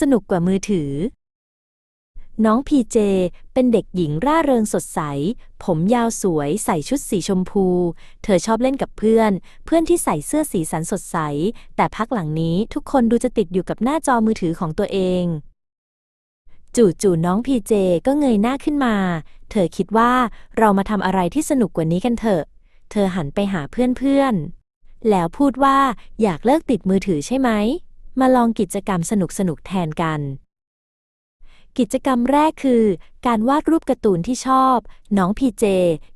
สนุกกว่ามือถือ น้องพีเจเป็นเด็กหญิงร่าเริงสดใส ผมยาวสวยใส่ชุดสีชมพู เธอชอบเล่นกับเพื่อน เพื่อนที่ใส่เสื้อสีสันสดใส แต่พักหลังนี้ทุกคนดูจะติดอยู่กับหน้าจอมือถือของตัวเอง จู่ๆน้องพีเจก็เงยหน้าขึ้นมา เธอคิดว่าเรามาทำอะไรที่สนุกกว่านี้กันเถอะ เธอหันไปหาเพื่อนๆแล้วพูดว่าอยากเลิกติดมือถือใช่ไหม มาลองกิจกรรมสนุกๆแทนกัน กิจกรรมแรกคือ การวาดรูปการ์ตูนที่ชอบ น้องพีเจ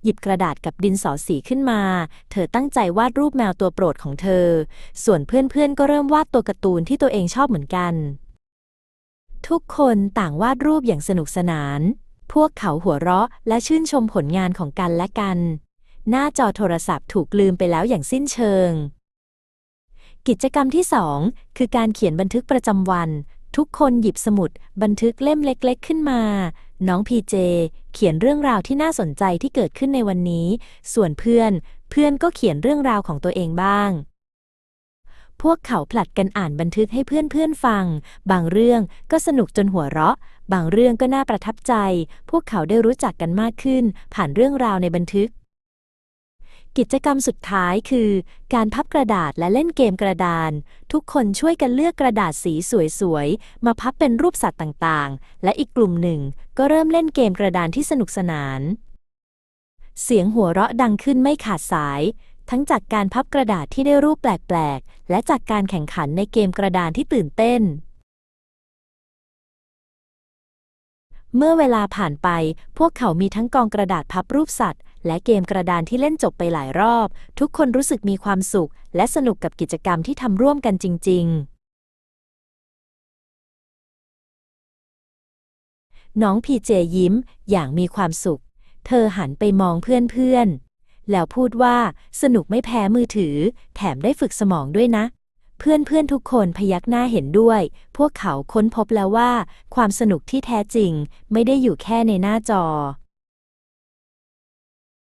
หยิบกระดาษกับดินสอสีขึ้นมา เธอตั้งใจวาดรูปแมวตัวโปรดของเธอ ส่วนเพื่อนๆก็เริ่มวาดตัวการ์ตูนที่ตัวเองชอบเหมือนกัน ทุกคนต่างวาดรูปอย่างสนุกสนาน พวกเขาหัวเราะและชื่นชมผลงานของกันและกัน หน้าจอโทรศัพท์ถูกลืมไปแล้วอย่างสิ้นเชิง กิจกรรมที่ 2 คือการเขียนบันทึกประจำวัน ทุกคนหยิบสมุด บันทึกเล่มเล็กๆ ขึ้นมา น้องพีเจเขียนเรื่องราวที่น่าสนใจที่เกิดขึ้นในวันนี้ ส่วนเพื่อน เพื่อนก็เขียนเรื่องราวของตัวเองบ้าง พวกเขาผลัดกันอ่านบันทึกให้เพื่อนๆฟัง บางเรื่องก็สนุกจนหัวเราะ บางเรื่องก็น่าประทับใจ พวกเขาได้รู้จักกันมากขึ้น ผ่านเรื่องราวในบันทึก กิจกรรมสุดท้ายคือ การพับกระดาษและเล่นเกมกระดาน ทุกคนช่วยกันเลือกกระดาษสีสวยๆ มาพับเป็นรูปสัตว์ต่างๆ และอีกกลุ่มหนึ่ง ก็เริ่มเล่นเกมกระดานที่สนุกสนาน เสียงหัวเราะดังขึ้นไม่ขาดสาย ทั้งจากการพับกระดาษที่ได้รูปแปลกๆ และจากการแข่งขันในเกมกระดานที่ตื่นเต้นเมื่อเวลาผ่านไป พวกเขามีทั้งกองกระดาษพับรูปสัตว์ และเกมกระดานที่เล่นจบไปหลายรอบ ทุกคนรู้สึกมีความสุข และสนุกกับกิจกรรมที่ทำร่วมกันจริง ๆน้องพีเจยิ้มอย่างมีความสุข เธอหันไปมองเพื่อนๆ แล้วพูดว่าสนุกไม่แพ้มือถือ แถมได้ฝึกสมองด้วยนะ เพื่อนๆทุกคนพยักหน้าเห็นด้วย พวกเขาค้นพบแล้วว่า ความสนุกที่แท้จริงไม่ได้อยู่แค่ในหน้าจอ